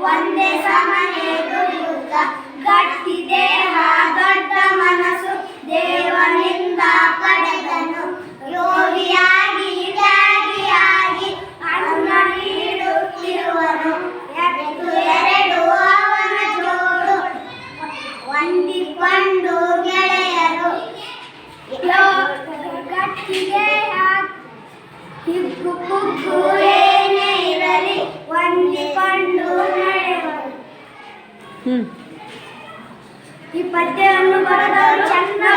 ಒಂದೇ ಸಮನೆ ದುರ್ಗ ಗಟ್ಟಿ ದೇಹ, ದೊಡ್ಡ ಮನಸ್ಸು. ದೇವನಿಂದ ಪಡೆದನು. ಯೋಗಿಯಾಗಿ ತ್ಯಾಗಿಯಾಗಿ ಅನ್ನ ನೀಡುತ್ತಿರುವನು. ಎಟ್ಟು ಎರಡು ಅವನ ಜೋಡು. ಹೊಂದಿಕೊಂಡು ಗೆಳೆಯರು. ಗಟ್ಟಿ ದೇಹ, ಹಿಗ್ಗು ఈ పద్యాలను వరదాలు చంద్ర